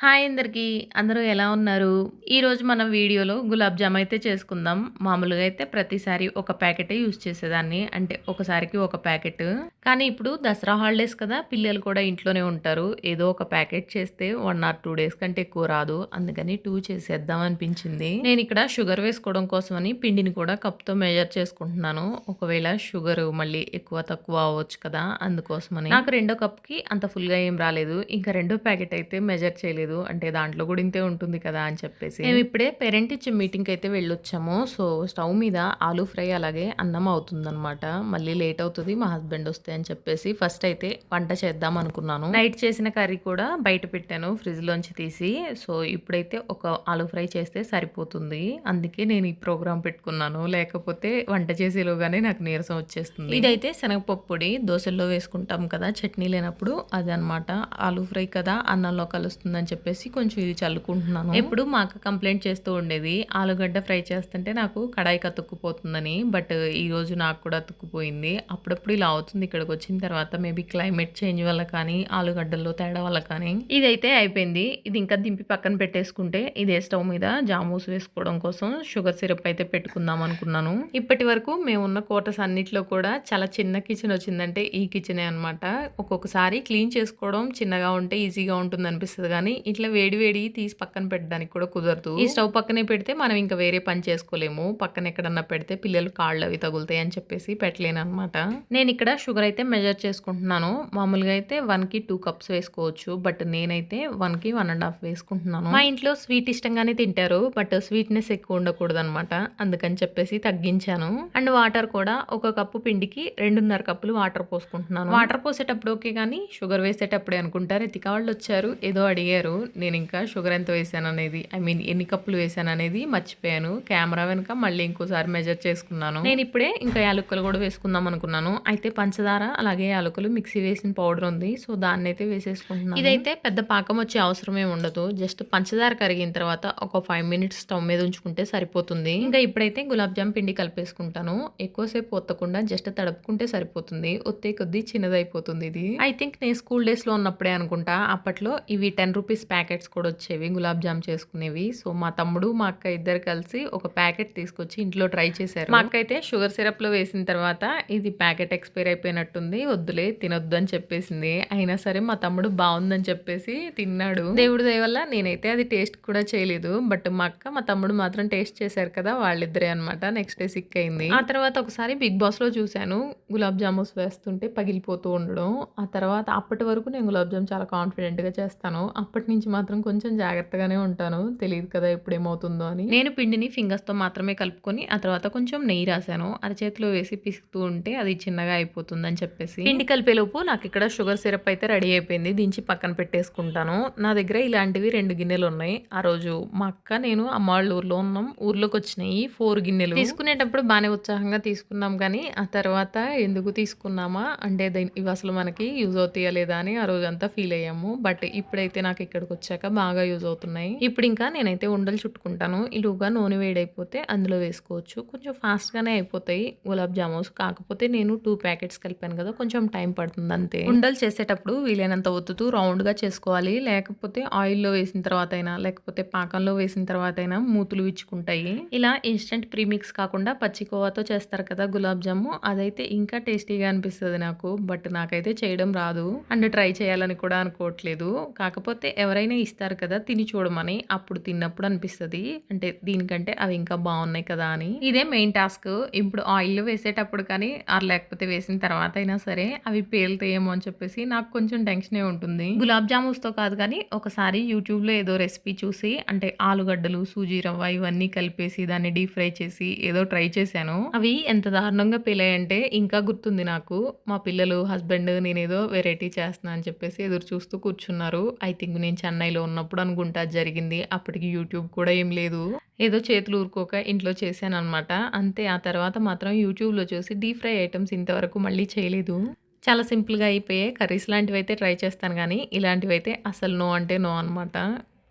Hi అందరికీ. అందరూ ఎలా ఉన్నారు? ఈరోజు మనం వీడియోలో గులాబ్ జామ్ అయితే చేసుకుందాం. మామూలుగా అయితే ప్రతిసారి ఒక ప్యాకెటే యూజ్ చేసేదాన్ని. అంటే ఒకసారికి ఒక ప్యాకెట్. కానీ ఇప్పుడు దసరా హాలిడేస్ కదా పిల్లలు కూడా ఇంట్లోనే ఉంటారు. ఏదో ఒక ప్యాకెట్ చేస్తే వన్ ఆర్ టూ డేస్ కంటే ఎక్కువ రాదు. అందుకని టూ చేసేద్దాం అనిపించింది. నేను ఇక్కడ షుగర్ వేసుకోవడం కోసమని పిండిని కూడా కప్తో మెజర్ చేసుకుంటున్నాను. ఒకవేళ షుగర్ మళ్ళీ ఎక్కువ తక్కువ అవ్వచ్చు కదా అందుకోసమని. నాకు రెండో కప్కి అంత ఫుల్గా ఏం రాలేదు. ఇంకా రెండో ప్యాకెట్ అయితే మెజర్ చేయలేదు. అంటే దాంట్లో కూడా ఇంతే ఉంటుంది కదా అని చెప్పేసి. మేము ఇప్పుడే పేరెంట్ ఇచ్చే మీటింగ్కి అయితే వెళ్ళొచ్చాము. సో స్టవ్ మీద ఆలూ ఫ్రై అలాగే అన్నం అవుతుందన్నమాట. మళ్ళీ లేట్ అవుతుంది మా హస్బెండ్ వస్తే అని చెప్పేసి ఫస్ట్ అయితే వంట చేద్దాం అనుకున్నాను. నైట్ చేసిన కర్రీ కూడా బయట పెట్టాను ఫ్రిడ్జ్ లోంచి తీసి. సో ఇప్పుడైతే ఒక ఆలూ ఫ్రై చేస్తే సరిపోతుంది. అందుకే నేను ఈ ప్రోగ్రామ్ పెట్టుకున్నాను. లేకపోతే వంట చేసేలోగానే నాకు నీరసం వచ్చేస్తుంది. ఇదైతే శనగపప్పు పొడి దోశల్లో వేసుకుంటాం కదా చట్నీ లేనప్పుడు అది అనమాట ఆలూ ఫ్రై కదా అన్నంలో కలుస్తుందని చెప్పేసి కొంచెం ఇది చల్లుకుంటున్నాను. ఎప్పుడు మా అక్క కంప్లైంట్ చేస్తూ ఉండేది ఆలుగడ్డ ఫ్రై చేస్తుంటే నాకు కడాయి కతుక్కుపోతుందని బట్ ఈ రోజు నాకు కూడా అతుక్కుపోయింది. అప్పుడప్పుడు ఇలా అవుతుంది ఇక్కడికి వచ్చిన తర్వాత మేబీ క్లైమేట్ చేంజ్ వల్ల కానీ ఆలుగడ్డల్లో తేడా వల్ల కానీ. ఇదైతే అయిపోయింది. ఇది ఇంకా దింపి పక్కన పెట్టేసుకుంటే ఇదే స్టవ్ మీద జామూస్ వేసుకోవడం కోసం షుగర్ సిరప్ అయితే పెట్టుకుందాం అనుకున్నాను. ఇప్పటి వరకు మేము ఉన్న కోటస్ అన్నిట్లో కూడా చాలా చిన్న కిచెన్ వచ్చిందంటే ఈ కిచెనే అనమాట ఒక్కొక్కసారి క్లీన్ చేసుకోవడం చిన్నగా ఉంటే ఈజీగా ఉంటుంది అనిపిస్తుంది కానీ ఇట్లా వేడి వేడి తీసి పక్కన పెట్టడానికి కూడా కుదరదు. ఈ స్టవ్ పక్కనే పెడితే మనం ఇంకా వేరే పని చేసుకోలేము. పక్కన ఎక్కడన్నా పెడితే పిల్లలు కాళ్ళు అవి తగులుతాయి అని చెప్పేసి పెట్టలేను అనమాట నేను ఇక్కడ షుగర్ అయితే మెజర్ చేసుకుంటున్నాను. మామూలుగా అయితే వన్కి టూ కప్స్ వేసుకోవచ్చు. బట్ నేనైతే వన్కి వన్ అండ్ హాఫ్ వేసుకుంటున్నాను. మా ఇంట్లో స్వీట్ ఇష్టంగానే తింటారు. బట్ స్వీట్నెస్ ఎక్కువ ఉండకూడదు అనమాట అందుకని చెప్పేసి తగ్గించాను. అండ్ వాటర్ కూడా ఒక కప్పు పిండికి రెండున్నర కప్పులు వాటర్ పోసుకుంటున్నాను. వాటర్ పోసేటప్పుడు ఓకే కానీ షుగర్ వేసేటప్పుడే అనుకుంటారు. ఎతిక వాళ్ళు వచ్చారు. ఏదో అడిగారు. నేను ఇంకా షుగర్ ఎంత వేసాను అనేది ఐ మీన్ ఎన్ని కప్పులు వేసాను అనేది మర్చిపోయాను. కెమెరా వెనుక మళ్ళీ ఇంకోసారి మెజర్ చేసుకున్నాను. నేను ఇప్పుడే ఇంకా యాలకులు కూడా వేసుకుందాం అనుకున్నాను అయితే పంచదార అలాగే యాలకులు మిక్సీ వేసిన పౌడర్ ఉంది. సో దాన్ని అయితే వేసేసుకుంటున్నాను. ఇదైతే పెద్ద పాకం వచ్చే అవసరం ఏమి ఉండదు. జస్ట్ పంచదార కరిగిన తర్వాత ఒక ఫైవ్ మినిట్స్ స్టవ్ మీద ఉంచుకుంటే సరిపోతుంది. ఇంకా ఇప్పుడైతే గులాబ్ జామ్ పిండి కలిపేసుకుంటాను. ఎక్కువసేపు ఒత్తకుండా జస్ట్ తడుపుకుంటే సరిపోతుంది. ఒత్తే కొద్దీ చిన్నదైపోతుంది ఇది. ఐ థింక్ నేను స్కూల్ డేస్లో ఉన్నప్పుడే అనుకుంటా. అప్పట్లో ఇవి టెన్ రూపీస్ ప్యాకెట్స్ కూడా వచ్చేవి గులాబ్ జామ్ చేసుకునేవి. సో మా తమ్ముడు మా అక్క ఇద్దరు కలిసి ఒక ప్యాకెట్ తీసుకొచ్చి ఇంట్లో ట్రై చేశారు. మా అక్క అయితే షుగర్ సిరప్లో వేసిన తర్వాత ఇది ప్యాకెట్ ఎక్స్పైర్ అయిపోయినట్టుంది వద్దులే తినొద్దు అని చెప్పేసింది. అయినా సరే మా తమ్ముడు బాగుందని చెప్పేసి తిన్నాడు. దేవుడి దయ వల్ల నేనైతే అది టేస్ట్ కూడా చేయలేదు. బట్ మా అక్క మా తమ్ముడు మాత్రం టేస్ట్ చేశారు కదా వాళ్ళిద్దరే అనమాట నెక్స్ట్ డే సిక్ అయింది. ఆ తర్వాత ఒకసారి బిగ్ బాస్లో చూశాను. గులాబ్ జామున్స్ వేస్తుంటే పగిలిపోతూ ఉండడం. ఆ తర్వాత అప్పటి వరకు నేను గులాబ్ జామ్ చాలా కాన్ఫిడెంట్గా చేస్తాను. అప్పటి నుంచి మాత్రం కొంచెం జాగ్రత్తగానే ఉంటాను. తెలియదు కదా ఎప్పుడు ఏమవుతుందో అని. నేను పిండిని ఫింగర్స్తో మాత్రమే కలుపుకొని ఆ తర్వాత కొంచెం నెయ్యి రాశాను. అరచేతిలో వేసి పిసుకుతూ ఉంటే అది చిన్నగా అయిపోతుంది అని చెప్పేసి. పిండి కలిపేలోపు నాకు ఇక్కడ షుగర్ సిరప్ అయితే రెడీ అయిపోయింది. దించి పక్కన పెట్టేసుకుంటాను. నా దగ్గర ఇలాంటివి రెండు గిన్నెలు ఉన్నాయి ఆ రోజు మా అక్క నేను అమ్మ వాళ్ళ ఊర్లో ఉన్నాం. ఊర్లోకి వచ్చినాయి ఫోర్ గిన్నెలు. తీసుకునేటప్పుడు బాగానే ఉత్సాహంగా తీసుకున్నాం కానీ ఆ తర్వాత ఎందుకు తీసుకున్నామా? అంటే ఇవి అసలు మనకి యూజ్ అవుతాయా లేదా అని ఆ రోజు అంతా ఫీల్ అయ్యాము. బట్ ఇప్పుడైతే నాకు ఇక్కడికి వచ్చాక బాగా యూజ్ అవుతున్నాయి. ఇప్పుడు ఇంకా నేనైతే ఉండలు చుట్టుకుంటాను. ఇలుగా నూనె వేడైపోతే అందులో వేసుకోవచ్చు. కొంచెం ఫాస్ట్గానే అయిపోతాయి. గులాబ్ జామున్స్. కాకపోతే నేను టూ ప్యాకెట్స్ కలిపాను కదా కొంచెం టైం పడుతుంది అంతే. ఉండలు చేసేటప్పుడు వీలైనంత ఒత్తుతూ రౌండ్గా చేసుకోవాలి. లేకపోతే ఆయిల్లో వేసిన తర్వాత అయినా లేకపోతే పాకంలో వేసిన తర్వాత అయినా మూతులు విచ్చుకుంటాయి. ఇలా ఇన్స్టెంట్ ప్రీమిక్స్ కాకుండా పచ్చికోవాతో చేస్తారు కదా గులాబ్ జాము. అదైతే ఇంకా టేస్టీగా అనిపిస్తుంది నాకు. బట్ నాకైతే చేయడం రాదు. అండ్ ట్రై చేయాలని కూడా అనుకోవట్లేదు. కాకపోతే ఎవరైనా ఇస్తారు కదా తిని చూడమని అప్పుడు తిన్నప్పుడు అనిపిస్తుంది. అంటే దీనికంటే అవి ఇంకా బాగున్నాయి కదా అని. ఇదే మెయిన్ టాస్క్ ఇప్పుడు ఆయిల్ వేసేటప్పుడు కానీ ఆర్ లేకపోతే వేసిన తర్వాత అయినా సరే అవి పేలుతాయేమో అని చెప్పేసి నాకు కొంచెం టెన్షనే ఉంటుంది. గులాబ్ జామున్స్తో కాదు కానీ ఒకసారి యూట్యూబ్లో ఏదో రెసిపీ చూసి అంటే ఆలుగడ్డలు సూజీ రవ్వ ఇవన్నీ కలిపేసి దాన్ని డీప్ ఫ్రై చేసి ఏదో ట్రై చేశాను. అవి ఎంత దారుణంగా పేలాయంటే ఇంకా గుర్తుంది నాకు. మా పిల్లలు హస్బెండ్ నేనేదో వెరైటీ చేస్తున్నా అని చెప్పేసి ఎదురు చూస్తూ కూర్చున్నారు. ఐ థింక్ నేను చెన్నైలో ఉన్నప్పుడు అనుకుంటా జరిగింది. అప్పటికి యూట్యూబ్ కూడా ఏం లేదు. ఏదో చేతులు ఊరుకోక ఇంట్లో చేశాను అనమాట అంతే ఆ తర్వాత మాత్రం యూట్యూబ్లో చూసి డీప్ ఫ్రై ఐటమ్స్ ఇంతవరకు మళ్ళీ చేయలేదు. చాలా సింపుల్గా అయిపోయాయి. కర్రీస్ లాంటివి అయితే ట్రై చేస్తాను కానీ ఇలాంటివి అయితే అసలు నో అంటే నో అనమాట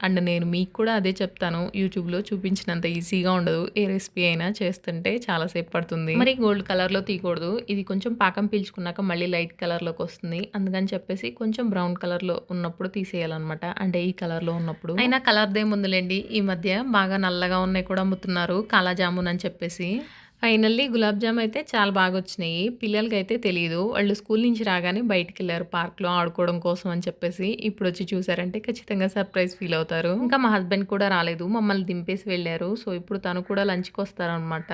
అండ్ నేను మీకు కూడా అదే చెప్తాను. యూట్యూబ్లో చూపించినంత ఈజీగా ఉండదు. ఏ రెసిపీ అయినా చేస్తుంటే చాలాసేపు పడుతుంది. మరి గోల్డ్ కలర్లో తీయకూడదు. ఇది కొంచెం పాకం పీల్చుకున్నాక మళ్ళీ లైట్ కలర్లోకి వస్తుంది. అందుకని చెప్పేసి కొంచెం బ్రౌన్ కలర్లో ఉన్నప్పుడు తీసేయాలన్నమాట. అంటే ఈ కలర్లో ఉన్నప్పుడు. అయినా కలర్దే ముందులేండి ఈ మధ్య బాగా నల్లగా ఉన్నాయి కూడా అమ్ముతున్నారు. కాలా జామున్ అని చెప్పేసి. ఫైనల్లీ గులాబ్ జామ్ అయితే చాలా బాగా వచ్చినాయి పిల్లలకి అయితే తెలియదు వాళ్ళు స్కూల్ నుంచి రాగానే బయటికి వెళ్ళారు పార్క్లో ఆడుకోవడం కోసం అని చెప్పేసి ఇప్పుడు వచ్చి చూసారంటే ఖచ్చితంగా సర్ప్రైజ్ ఫీల్ అవుతారు. ఇంకా మా హస్బెండ్ కూడా రాలేదు. మమ్మల్ని దింపేసి వెళ్ళారు. సో ఇప్పుడు తను కూడా లంచ్కి వస్తారనమాట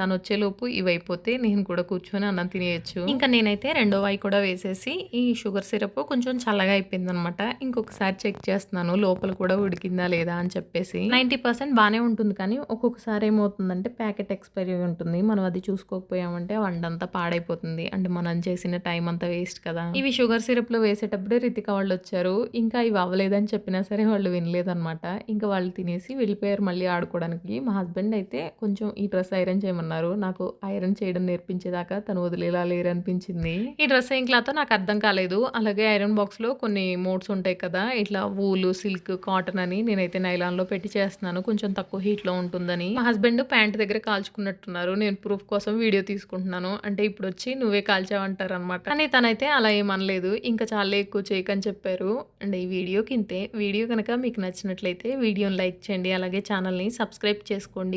తను వచ్చేలోపు ఇవి అయిపోతే నేను కూడా కూర్చొని అన్నం తినేయచ్చు. ఇంకా నేనైతే రెండో వాయి కూడా వేసేసి ఈ షుగర్ సిరప్ కొంచెం చల్లగా అయిపోయింది అనమాట ఇంకొకసారి చెక్ చేస్తున్నాను. లోపల కూడా ఉడికిందా లేదా అని చెప్పేసి. నైంటీ పర్సెంట్ బాగానే ఉంటుంది కానీ ఒక్కొక్కసారి ఏమవుతుందంటే ప్యాకెట్ ఎక్స్పైరీ ఉంటుంది. మనం అది చూసుకోకపోయామంటే వండంతా పాడైపోతుంది. అంటే మనం చేసిన టైం అంతా వేస్ట్ కదా. ఇవి షుగర్ సిరప్లో వేసేటప్పుడే రితిక వాళ్ళు వచ్చారు. ఇంకా ఇవి అవ్వలేదని చెప్పినా సరే వాళ్ళు వినలేదన్నమాట. ఇంకా వాళ్ళు తినేసి వెళ్ళిపోయారు మళ్ళీ ఆడుకోవడానికి. మా హస్బెండ్ అయితే కొంచెం ఈ డ్రెస్ ఐరన్ చేయమన్నారు. నాకు ఐరన్ చేయడం నేర్పించేదాకా తను వదిలేలా లేరు అనిపించింది ఈ డ్రెస్ ఏం క్లాత్ నాకు అర్థం కాలేదు. అలాగే ఐరన్ బాక్స్లో కొన్ని మోడ్స్ ఉంటాయి కదా. ఇట్లా వూలు సిల్క్ కాటన్ అని నేనైతే నైలాన్లో పెట్టి చేస్తున్నాను. కొంచెం తక్కువ హీట్లో ఉంటుందని. మా హస్బెండ్ ప్యాంట్ దగ్గర కాల్చుకున్నట్టున్నారు. నేను ప్రూఫ్ కోసం వీడియో తీసుకుంటున్నాను. అంటే ఇప్పుడు వచ్చి నువ్వే కాల్చావంటారు అనమాట కానీ తనైతే అలా ఏమనలేదు. ఇంకా చాలా ఎక్కువ చేయకని చెప్పారు. అండ్ ఈ వీడియోకి ఇంతే వీడియో కనుక మీకు నచ్చినట్లయితే వీడియోని లైక్ చేయండి. అలాగే ఛానల్ని సబ్స్క్రైబ్ చేసుకోండి.